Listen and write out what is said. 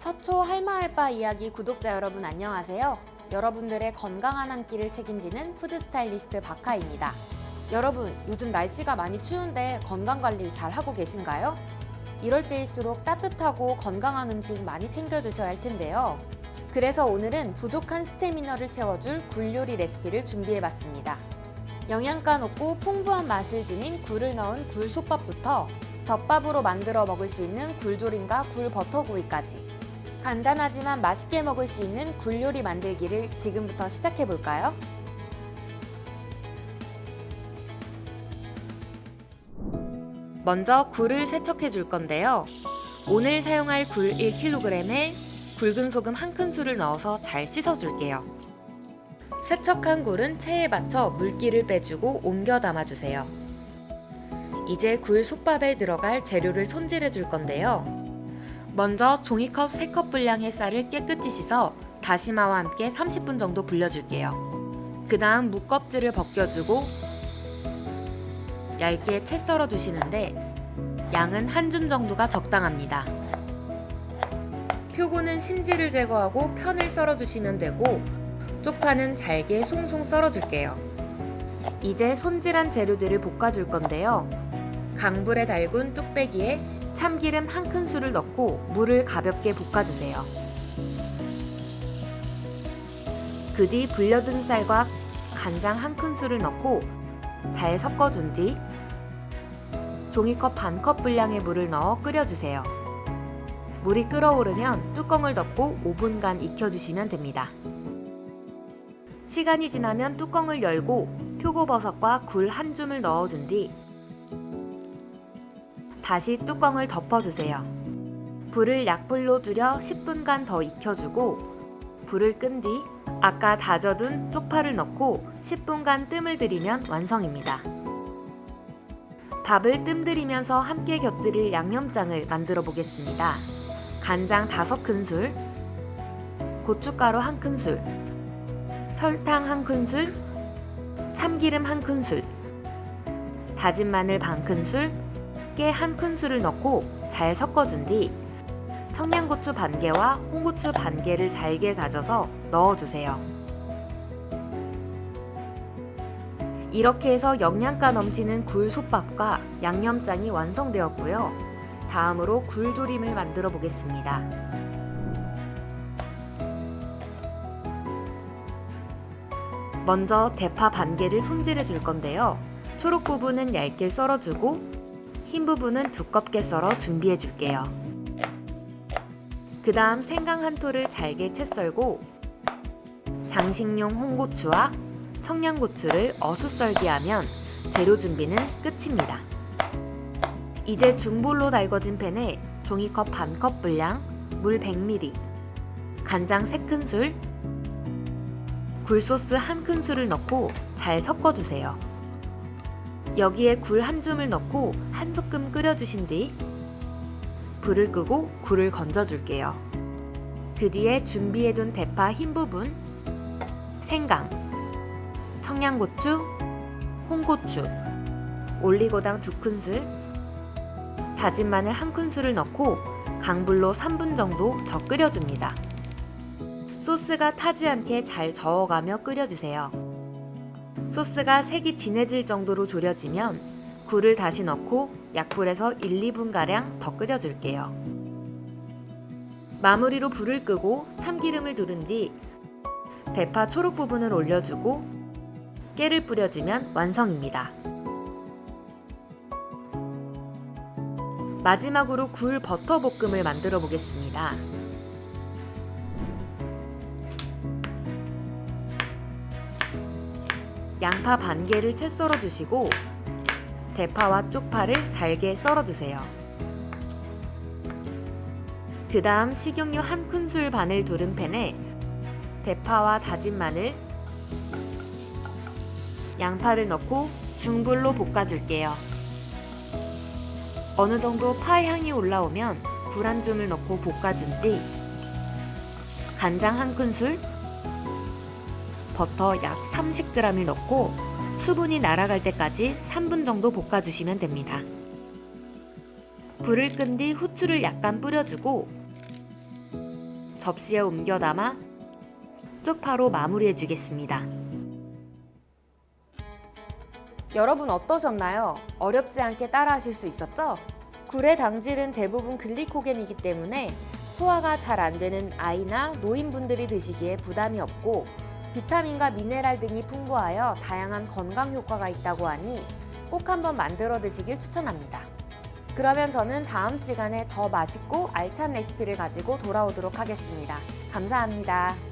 서초 할마할바 이야기 구독자 여러분 안녕하세요. 여러분들의 건강한 한 끼를 책임지는 푸드 스타일리스트 박하입니다. 여러분, 요즘 날씨가 많이 추운데 건강 관리 잘 하고 계신가요? 이럴 때일수록 따뜻하고 건강한 음식 많이 챙겨 드셔야 할 텐데요. 그래서 오늘은 부족한 스태미너를 채워줄 굴 요리 레시피를 준비해 봤습니다. 영양가 높고 풍부한 맛을 지닌 굴을 넣은 굴 솥밥부터 덮밥으로 만들어 먹을 수 있는 굴조림과 굴 버터구이까지 간단하지만 맛있게 먹을 수 있는 굴 요리 만들기를 지금부터 시작해 볼까요? 먼저 굴을 세척해 줄 건데요. 오늘 사용할 굴 1kg에 굵은 소금 한 큰술을 넣어서 잘 씻어 줄게요. 세척한 굴은 체에 받쳐 물기를 빼주고 옮겨 담아주세요. 이제 굴 솥밥에 들어갈 재료를 손질해 줄 건데요. 먼저 종이컵 3컵 분량의 쌀을 깨끗이 씻어 다시마와 함께 30분 정도 불려줄게요. 그 다음 무껍질을 벗겨주고 얇게 채 썰어 주시는데 양은 한 줌 정도가 적당합니다. 표고는 심지를 제거하고 편을 썰어 주시면 되고 쪽파는 잘게 송송 썰어 줄게요. 이제 손질한 재료들을 볶아 줄 건데요. 강불에 달군 뚝배기에 참기름 한 큰술을 넣고 물을 가볍게 볶아주세요. 그 뒤 불려둔 쌀과 간장 한 큰술을 넣고 잘 섞어준 뒤 종이컵 반 컵 분량의 물을 넣어 끓여주세요. 물이 끓어오르면 뚜껑을 덮고 5분간 익혀주시면 됩니다. 시간이 지나면 뚜껑을 열고 표고버섯과 굴 한 줌을 넣어준 뒤 다시 뚜껑을 덮어주세요. 불을 약불로 줄여 10분간 더 익혀주고 불을 끈 뒤 아까 다져둔 쪽파를 넣고 10분간 뜸을 들이면 완성입니다. 밥을 뜸들이면서 함께 곁들일 양념장을 만들어 보겠습니다. 간장 5큰술, 고춧가루 1큰술, 설탕 1큰술, 참기름 1큰술, 다진 마늘 반 큰술, 깨한 큰술을 넣고 잘 섞어준 뒤 청양고추 반 개와 홍고추 반 개를 잘게 다져서 넣어주세요. 이렇게 해서 영양가 넘치는 굴솥밥과 양념장이 완성되었고요. 다음으로 굴조림을 만들어 보겠습니다. 먼저 대파 반 개를 손질해 줄 건데요. 초록 부분은 얇게 썰어주고 흰 부분은 두껍게 썰어 준비해 줄게요. 그 다음 생강 한 톨을 잘게 채 썰고 장식용 홍고추와 청양고추를 어슷 썰기하면 재료 준비는 끝입니다. 이제 중불로 달궈진 팬에 종이컵 반 컵 분량, 물 100ml, 간장 3큰술, 굴소스 한 큰술을 넣고 잘 섞어주세요. 여기에 굴 한 줌을 넣고 한 소끔 끓여주신 뒤 불을 끄고 굴을 건져줄게요. 그 뒤에 준비해둔 대파 흰 부분, 생강, 청양고추, 홍고추, 올리고당 두 큰술, 다진 마늘 한 큰술을 넣고 강불로 3분 정도 더 끓여줍니다. 소스가 타지 않게 잘 저어가며 끓여주세요. 소스가 색이 진해질 정도로 졸여지면 굴을 다시 넣고 약불에서 1, 2분가량 더 끓여줄게요. 마무리로 불을 끄고 참기름을 두른 뒤 대파 초록 부분을 올려주고 깨를 뿌려주면 완성입니다. 마지막으로 굴 버터 볶음을 만들어 보겠습니다. 양파 반 개를 채 썰어 주시고 대파와 쪽파를 잘게 썰어 주세요. 그 다음 식용유 한 큰술 반을 두른 팬에 대파와 다진 마늘, 양파를 넣고 중불로 볶아줄게요. 어느 정도 파 향이 올라오면 굴 한 줌을 넣고 볶아준 뒤 간장 한 큰술, 버터 약 30g을 넣고 수분이 날아갈 때까지 3분 정도 볶아주시면 됩니다. 불을 끈 뒤 후추를 약간 뿌려주고 접시에 옮겨 담아 쪽파로 마무리해 주겠습니다. 여러분 어떠셨나요? 어렵지 않게 따라하실 수 있었죠? 굴의 당질은 대부분 글리코겐이기 때문에 소화가 잘 안 되는 아이나 노인분들이 드시기에 부담이 없고 비타민과 미네랄 등이 풍부하여 다양한 건강 효과가 있다고 하니 꼭 한번 만들어 드시길 추천합니다. 그러면 저는 다음 시간에 더 맛있고 알찬 레시피를 가지고 돌아오도록 하겠습니다. 감사합니다.